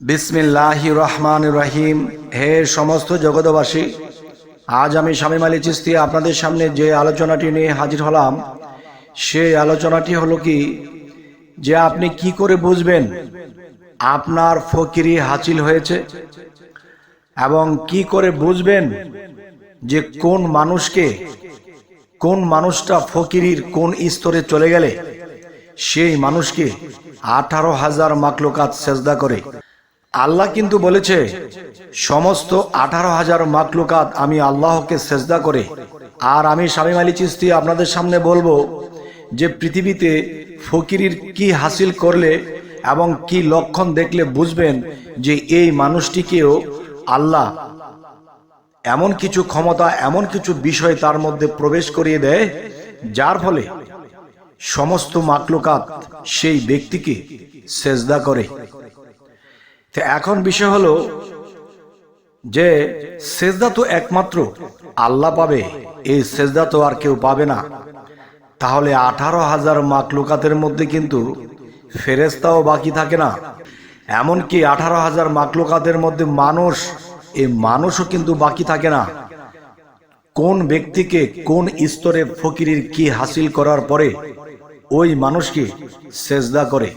বিসমিল্লাহ রহমান রহিম হে সমস্ত জগতবাসী আজ আমি স্বামী মালি চিস্তি আপনাদের সামনে যে আলোচনাটি নিয়ে হাজির হলাম, সেই আলোচনাটি হলো কি, যে আপনি কি করে বুঝবেন আপনার ফকিরি হাসিল হয়েছে এবং কি করে বুঝবেন যে কোন মানুষকে, কোন মানুষটা ফকিরির কোন স্তরে চলে গেলে সেই মানুষকে আঠারো হাজার মাকলুকাত সেজদা করে আল্লাহ কিন্তু বলেছে, সমস্ত আঠারো হাজার মাকলুকাত আমি আল্লাহকে সেজদা করে, আর আমি স্বামী আলী চিস্তি আপনাদের সামনে বলব যে পৃথিবীতে ফকিরির কি হাসিল করলে এবং কি লক্ষণ দেখলে বুঝবেন যে এই মানুষটিকেও আল্লাহ এমন কিছু ক্ষমতা, এমন কিছু বিষয় তার মধ্যে প্রবেশ করিয়ে দেয়, যার ফলে সমস্ত মাকলুকাত সেই ব্যক্তিকে সেজদা করে। তো এখন বিষয় হলো যে সেজদা তো একমাত্র আল্লাহ পাবে, এই সেজদা তো আর কেউ পাবে না। তাহলে আঠারো হাজার মাকলুকাতের মধ্যে কিন্তু ফেরেস্তাও বাকি থাকে না। এমনকি আঠারো হাজার মাকলুকাতের মধ্যে মানুষ, এই মানুষও কিন্তু বাকি থাকে না। কোন ব্যক্তিকে কোন স্তরে ফকিরির কি হাসিল করার পরে ওই মানুষকে সেজদা করে?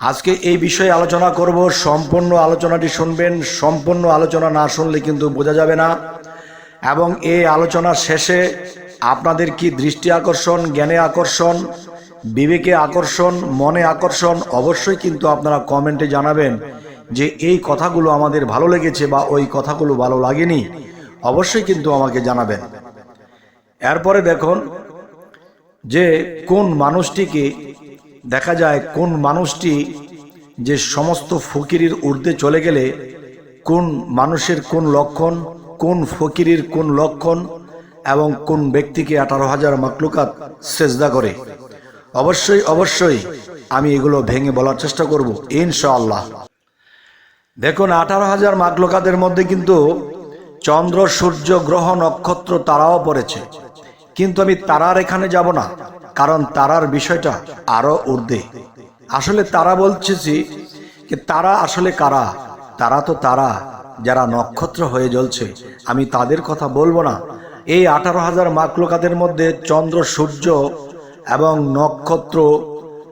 আজকে এই বিষয়ে আলোচনা করব। সম্পূর্ণ আলোচনাটি শুনবেন, সম্পূর্ণ আলোচনা না শুনলে কিন্তু বোঝা যাবে না। এবং এই আলোচনার শেষে আপনাদের কি দৃষ্টি আকর্ষণ, জ্ঞানে আকর্ষণ, বিবেকে আকর্ষণ, মনে আকর্ষণ, অবশ্যই কিন্তু আপনারা কমেন্টে জানাবেন যে এই কথাগুলো আমাদের ভালো লেগেছে বা ওই কথাগুলো ভালো লাগেনি। অবশ্যই কিন্তু আমাকে জানাবেন। এরপরে দেখুন যে কোন মানুষটিকে দেখা যায় কোন মানুষটি যে সমস্ত ফকিরির ঊর্ধ্বে চলে গেলে, কোন মানুষের কোন লক্ষণ, কোন ফকিরির কোন লক্ষণ, এবং কোন ব্যক্তিকে আঠারো হাজার মাকলুকাত সেজদা করে। অবশ্যই অবশ্যই আমি এগুলো ভেঙে বলার চেষ্টা করব, ইনশাআল্লাহ। দেখুন, আঠারো হাজার মাকলুকাতের মধ্যে কিন্তু চন্দ্র, সূর্য, গ্রহ, নক্ষত্র তারাও পড়েছে। কিন্তু আমি তারার এখানে যাব না। কারণ তারার বিষয়টা আরও ঊর্ধ্বে। আসলে তারা বলছেছি যে তারা আসলে কারা? তারা তো তারা, যারা নক্ষত্র হয়ে জ্বলছে। আমি তাদের কথা বলব না। এই আঠারো হাজার মাকলুকাতের মধ্যে চন্দ্র, সূর্য এবং নক্ষত্র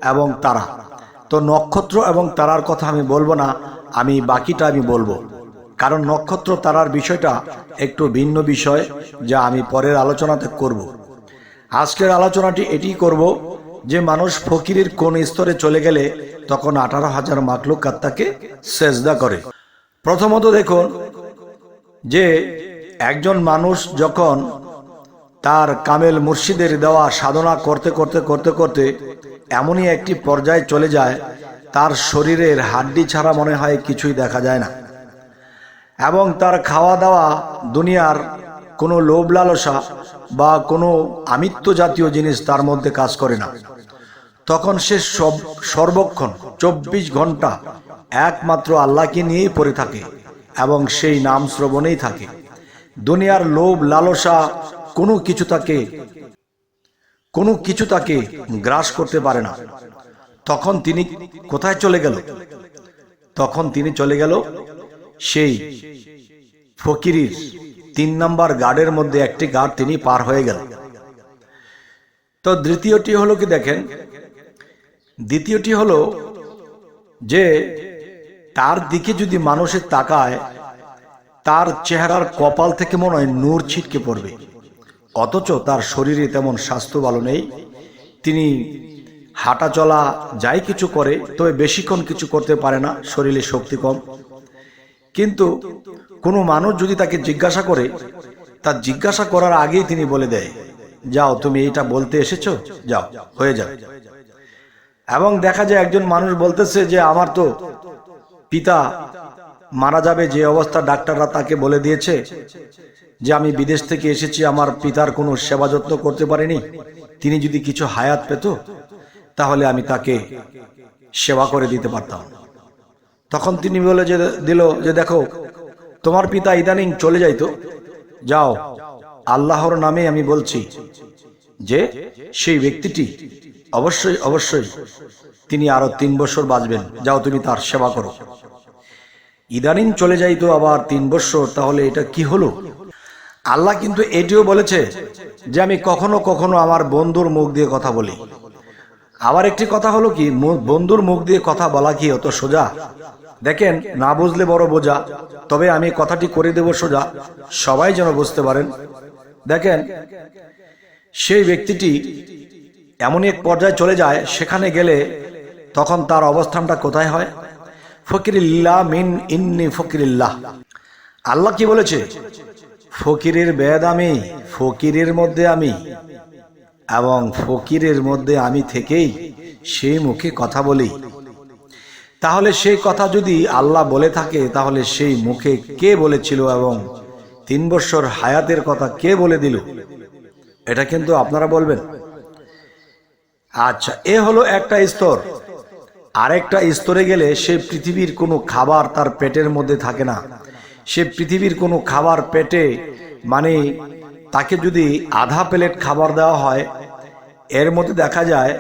এবং তারা। তো নক্ষত্র এবং তারার কথা আমি বলব না, আমি বাকিটা আমি বলব। কারণ নক্ষত্র তারার বিষয়টা একটু ভিন্ন বিষয়, যা আমি পরের আলোচনাতে করব। আজকের আলোচনাটি এটি করব যে মানুষ ফকিরের কোন স্তরে চলে গেলে তখন আঠারো হাজার মাকলুক তাকে সেজদা করে। প্রথমত দেখুন যে একজন মানুষ যখন তার কামেল মুর্শিদের দেওয়া সাধনা করতে করতে করতে করতে এমনই একটি পর্যায়ে চলে যায়, তার শরীরের হাড্ডি ছাড়া মনে হয় কিছুই দেখা যায় না। এবং তার খাওয়া দাওয়া দুনিয়ার কোনো লোভ লালসা বা কোনো আমিত্ব জাতীয় জিনিস তার মধ্যে কাজ করে না। তখন সে সব, সর্বক্ষণ চব্বিশ ঘণ্টা একমাত্র আল্লাহকে নিয়েই পড়ে থাকে এবং সেই নাম শ্রবণেই থাকে। দুনিয়ার লোভ, লালসা কোনো কিছু তাকে, কোনো কিছু তাকে গ্রাস করতে পারে না। তখন তিনি কোথায় চলে গেল? তখন তিনি চলে গেল সেই ফকিরির তিন নম্বর গার্ডের মধ্যে একটি গার্ড তিনি পার হয়ে গেল তো দ্বিতীয়টি হলো কি দেখেন? দ্বিতীয়টি হলো যে তার দিকে যদি মানুষের তাকায়, তার চেহারার কপাল থেকে মনে হয় নূর ছিটকে পড়বে। অথচ তার শরীরে তেমন স্বাস্থ্য ভালো নেই। তিনি হাঁটা চলা যাই কিছু করে, তবে বেশিক্ষণ কিছু করতে পারে না, শরীরে শক্তি কম। কিন্তু কোনো মানুষ যদি তাকে জিজ্ঞাসা করে, তার জিজ্ঞাসা করার আগেই তিনি বলে দেয়, যাও, তুমি এটা বলতে এসেছ? যাও, হয়ে যাও এবং দেখা যায় একজন মানুষ বলতেছে যে, আমার তো পিতা মারা যাবে, যে অবস্থা ডাক্তাররা তাকে বলে দিয়েছে যে, আমি বিদেশ থেকে এসেছি, আমার পিতার কোনো সেবা যত্ন করতে পারিনি। তিনি যদি কিছু হায়াত পেত, তাহলে আমি তাকে সেবা করে দিতে পারতাম। তখন তিনি বলে যে, দিল যে, দেখো, তোমার পিতা ইদানিং চলে যাইতো। যাও, আল্লাহর নামে আমি বলছি যে, সেই ব্যক্তিটি অবশ্যই অবশ্যই তিনি আরও তিন বছর বাঁচবেন। যাও, তুমি তার সেবা করো। ইদানিং চলে যাইতো আবার তিন বছর, তাহলে এটা কি হলো? আল্লাহ কিন্তু এটিও বলেছে যে, আমি কখনো কখনো আমার বন্ধুর মুখ দিয়ে কথা বলি। আবার একটি কথা হলো কি বন্ধুর মুখ দিয়ে কথা বলা কি অত সোজা? দেখেন, না বুঝলে বড় বোঝা, তবে আমি কথাটি করে দেব সোজা, সবাই যেন বুঝতে পারেন। দেখেন, সেই ব্যক্তিটি এমন এক পর্যায়ে চলে যায়, সেখানে গেলে তখন তার অবস্থানটা কোথায় হয়? ফকিরিল্লাহ মিন ইন্নি ফকিরিল্লাহ। আল্লাহ কি বলেছে? ফকিরের বেদ আমি, ফকিরের মধ্যে আমি। এবং ফকিরের মধ্যে আমি থেকেই সেই মুখে কথা বলি। তাহলে সেই কথা যদি আল্লাহ বলে থাকে, তাহলে সেই মুখে কে বলেছিল এবং তিন বছর হায়াতের কথা কে বলে দিল? এটা কিন্তু আপনারা বলবেন। আচ্ছা এ হলো একটা স্তর। আরেকটা স্তরে গেলে সে পৃথিবীর কোনো খাবার তার পেটের মধ্যে থাকে না। সে পৃথিবীর কোনো খাবার পেটে মানে তাকে যদি আধা প্লেট খাবার দেওয়া হয়, এর মধ্যে দেখা যায়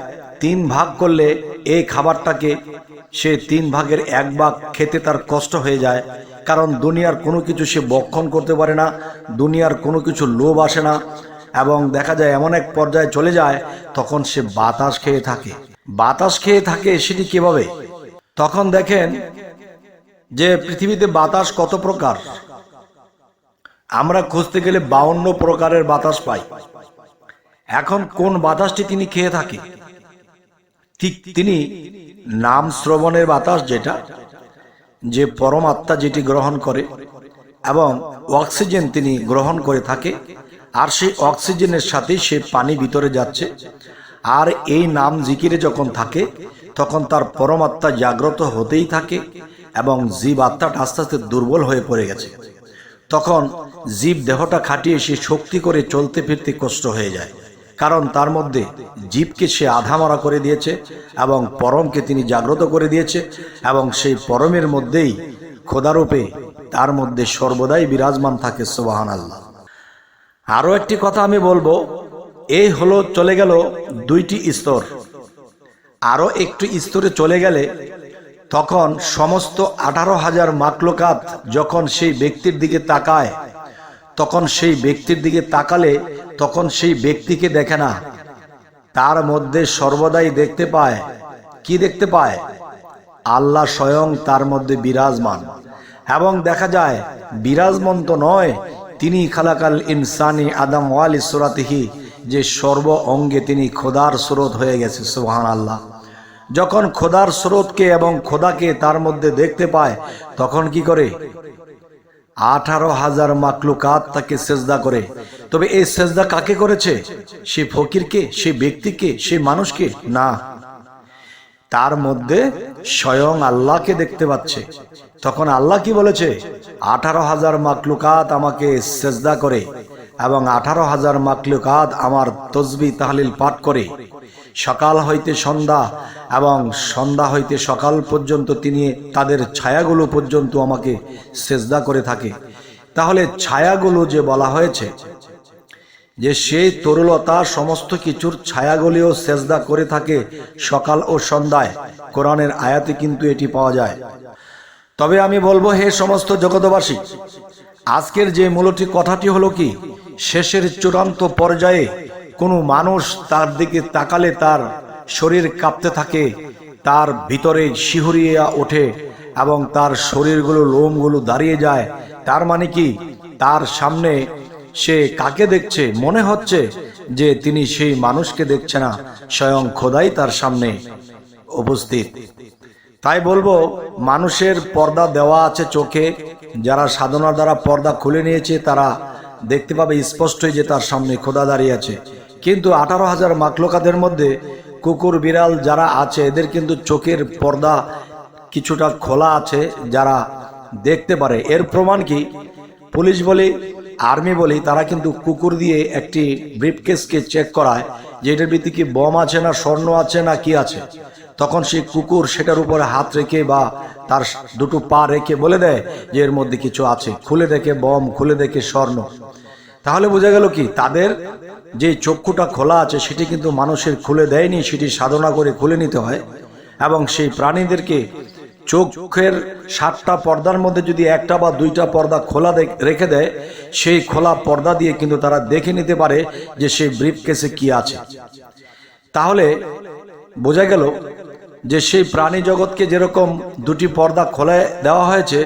তিন ভাগ করলে এই খাবারটাকে সে তিন ভাগের এক ভাগ খেতে তার কষ্ট হয়ে যায়। কারণ দুনিয়ার কোনো কিছু সে বক্ষণ করতে পারে না, দুনিয়ার কোনো কিছু লোভ আসে না এবং দেখা যায় এমন এক পর্যায়ে চলে যায়, তখন সে বাতাস খেয়ে থাকে। বাতাস খেয়ে থাকে সেটি কীভাবে? তখন দেখেন যে পৃথিবীতে বাতাস কত প্রকার। আমরা খুঁজতে গেলে বাউন্ন প্রকারের বাতাস পাই। এখন কোন বাতাসটি তিনি খেয়ে থাকে? ঠিক তিনি নাম শ্রবণের বাতাস যেটা, যে পরমাত্মা যেটি গ্রহণ করে এবং অক্সিজেন তিনি গ্রহণ করে থাকে, আর সেই অক্সিজেনের সাথে সে পানি ভিতরে যাচ্ছে, আর এই নাম জিকিরে যখন থাকে, তখন তার পরমাত্মা জাগ্রত হতেই থাকে এবং জীব আত্মাটা আস্তে আস্তে দুর্বল হয়ে পড়ে গেছে। তখন জীব দেহটা খাটিয়ে সে শক্তি করে চলতে ফিরতে কষ্ট হয়ে যায়। কারণ তার মধ্যে জীবকে সে আধামরা করে দিয়েছে এবং পরমকে তিনি জাগ্রত করে দিয়েছে এবং সেই পরমের মধ্যেই খোদারূপে তার মধ্যে সর্বদাই বিরাজমান থাকে সোবাহান আল্লাহ আরও একটি কথা আমি বলব এই হলো চলে গেল দুইটি স্তর। আরও একটি স্তরে চলে গেলে তখন সমস্ত আঠারো হাজার মাকলকাত যখন সেই ব্যক্তির দিকে তাকায়, তখন সেই ব্যক্তির দিকে তাকালে তখন সেই ব্যক্তিকে দেখে না। তার মধ্যে সর্বদাই দেখতে পায়। কি দেখতে পায়? আল্লাহ স্বয়ং তার মধ্যে বিরাজমান। এবং দেখা যায়, বিরাজমান তো নয়, তিনি খালাকাল ইনসানি আদম ওয়াল ইসরাতিহি যে সর্ব অঙ্গে তিনি খোদার স্রোত হয়ে গেছে সুহান আল্লাহ যখন খোদার স্রোতকে এবং খোদাকে তার মধ্যে দেখতে পায়, তখন কি করে? আঠারো হাজার মাকলুকাত তাকে সেজদা করে। তবে এই সেজদা কাকে করেছে? সে ফকিরকে, সে ব্যক্তিকে, সে মানুষকে? না। তার মধ্যে স্বয়ং আল্লাহকে দেখতে পাচ্ছে। তখন আল্লাহ কি বলেছে? আঠারো হাজার মাকলুকাত আমাকে সেজদা করে এবং আঠারো হাজার মাকলুকাত আমার তসবি তাহলিল পাঠ করে। সকাল হইতে সন্ধ্যা এবং সন্ধ্যা হইতে সকাল পর্যন্ত তিনি তাদের ছায়াগুলো পর্যন্ত আমাকে সেজদা করে থাকে। তাহলে ছায়াগুলো যে বলা হয়েছে যে সেই তরুলতা সমস্ত কিছুর ছায়াগুলিও সেজদা করে থাকে সকাল ও সন্ধ্যায়। কোরআনের আয়াতে কিন্তু এটি পাওয়া যায়। তবে আমি বলব, হে সমস্ত জগতবাসী আজকের যে মূলটি কথাটি হলো কি, শেষের চূড়ান্ত পর্যায়ে কোনো মানুষ তার দিকে তাকালে তার শরীর কাঁপতে থাকে, তার ভিতরে শিহরিয়া ওঠে এবং তার শরীরগুলো, লোমগুলো দাঁড়িয়ে যায়। তার মানে কি? তার সামনে সে কাকে দেখছে? মনে হচ্ছে যে তিনি সেই মানুষকে দেখছে না, স্বয়ং খোদাই তার সামনে উপস্থিত। তাই বলব, মানুষের পর্দা দেওয়া আছে চোখে, যারা সাধনার দ্বারা পর্দা খুলে নিয়েছে, তারা দেখতে পাবে স্পষ্টই যে তার সামনে খোদা দাঁড়িয়ে আছে। কিন্তু আঠারো হাজার মাকলোকাদের মধ্যে কুকুর, বিড়াল যারা আছে, এদের কিন্তু চোখের পর্দা কিছুটা খোলা আছে যারা দেখতে পারে। এর প্রমাণ কি? পুলিশ বলি, আর্মি বলি, তারা কিন্তু কুকুর দিয়ে একটি ব্রিফকেসকে চেক করায় যে এটার ভিত্তি কি বম আছে না, স্বর্ণ আছে না, কি আছে। তখন সেই কুকুর সেটার উপরে হাত রেখে বা তার দুটো পা রেখে বলে দেয় যে এর মধ্যে কিছু আছে। খুলে দেখে বম, খুলে দেখে স্বর্ণ। তাহলে বোঝা গেল কি? তাদের যে চক্ষুটা খোলা আছে সেটি কিন্তু মানুষের খুলে দেয়নি, সেটি সাধনা করে খুলে নিতে হয়। এবং সেই প্রাণীদেরকে চোখের সাতটা পর্দার মধ্যে যদি একটা বা দুইটা পর্দা খোলা রেখে দেয়, সেই খোলা পর্দা দিয়ে কিন্তু তারা দেখে নিতে পারে যে সেই ব্রিফ কেসে কি আছে। তাহলে বোঝা গেল যে সেই প্রাণী জগৎকে যেরকম দুটি পর্দা খোলা দেওয়া হয়েছে,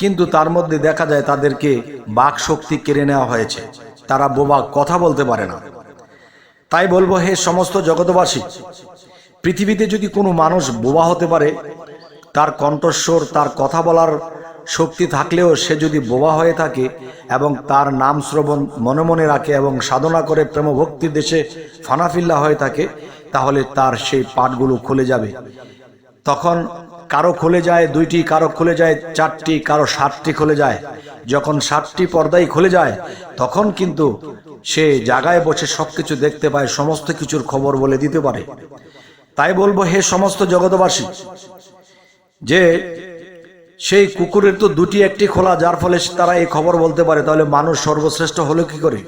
কিন্তু তার মধ্যে দেখা যায় তাদেরকে বাক শক্তি কেড়ে নেওয়া হয়েছে। তারা বোবা কথা বলতে পারে না। তাই বলব, হে সমস্ত জগতবাসী পৃথিবীতে যদি কোনো মানুষ বোবা হতে পারে, তার কণ্ঠস্বর, তার কথা বলার শক্তি থাকলেও সে যদি বোবা হয়ে থাকে এবং তার নাম শ্রবণ মনে মনে রাখে এবং সাধনা করে প্রেমভক্তির দেশে ফানাফিল্লা হয়ে থাকে, তাহলে তার সেই পাঠগুলো খুলে যাবে। তখন কারও খুলে যায়, দুইটি কারও খুলে যায়, চারটি কারও সাতটি খুলে যায়। যখন সাতটি পর্দাই খুলে যায়, তখন কিন্তু সে জায়গায় বসে সবকিছু দেখতে পায়, সমস্ত কিছুর খবর বলে দিতে পারে। তাই বলব, হে সমস্ত জগতবাসী যে সেই কুকুরের তো দুটি একটি খোলা, যার ফলে তারা এই খবর বলতে পারে, তাহলে মানুষ সর্বশ্রেষ্ঠ হলো কি করে?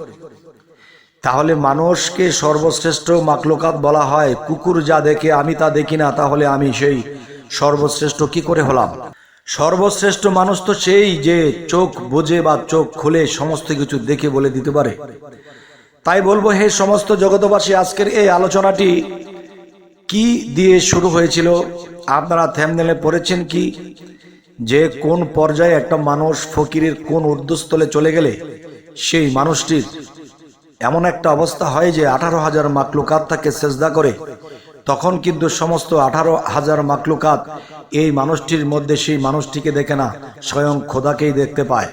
তাহলে মানুষকে সর্বশ্রেষ্ঠ মাকলোকাত বলা হয়, কুকুর যা দেখে আমি তা দেখি না, তাহলে আমি সেই সর্বশ্রেষ্ঠ কি করে হলাম? সর্বশ্রেষ্ঠ মানুষ তো সেই যে চোখ বোঝে বা চোখ খুলে সমস্ত কিছু দেখে বলে দিতে পারে। তাই বলব, হে সমস্ত জগতবাসী আজকের এই আলোচনাটি কি দিয়ে শুরু হয়েছিল? আপনারা থ্যামনেলে পড়েছেন কি? যে কোন পর্যায়ে একটা মানুষ ফকিরের কোন ঊর্ধ্বস্থলে চলে গেলে সেই মানুষটির এমন একটা অবস্থা হয় যে আঠারো হাজার মাকলুকাত তাকে সেজদা করে তখন কিন্তু সমস্ত আঠারো হাজার মাকলুকাত এই মানুষটির মধ্যে সেই মানুষটিকে দেখে না, স্বয়ং খোদাকেই দেখতে পায়।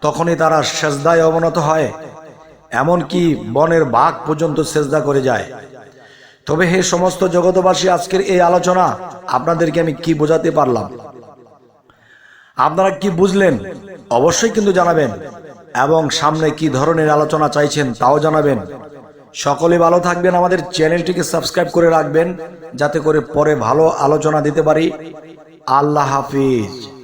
তখনই তারা সেজদায় অবনত হয়, এমনকি বনের বাঘ পর্যন্ত সেজদা করে যায়। তবে হে সমস্ত জগতবাসী আজকের এই আলোচনা আপনাদেরকে আমি কি বোঝাতে পারলাম? আপনারা কি বুঝলেন? অবশ্যই কিন্তু জানাবেন। এবং সামনে কি ধরনের আলোচনা চাইছেন, তাও জানাবেন। সকলে ভালো থাকবেন। আমাদের চ্যানেলটিকে সাবস্ক্রাইব করে রাখবেন। যাতে করে পরে ভালো আলোচনা দিতে পারি। আল্লাহ হাফিজ।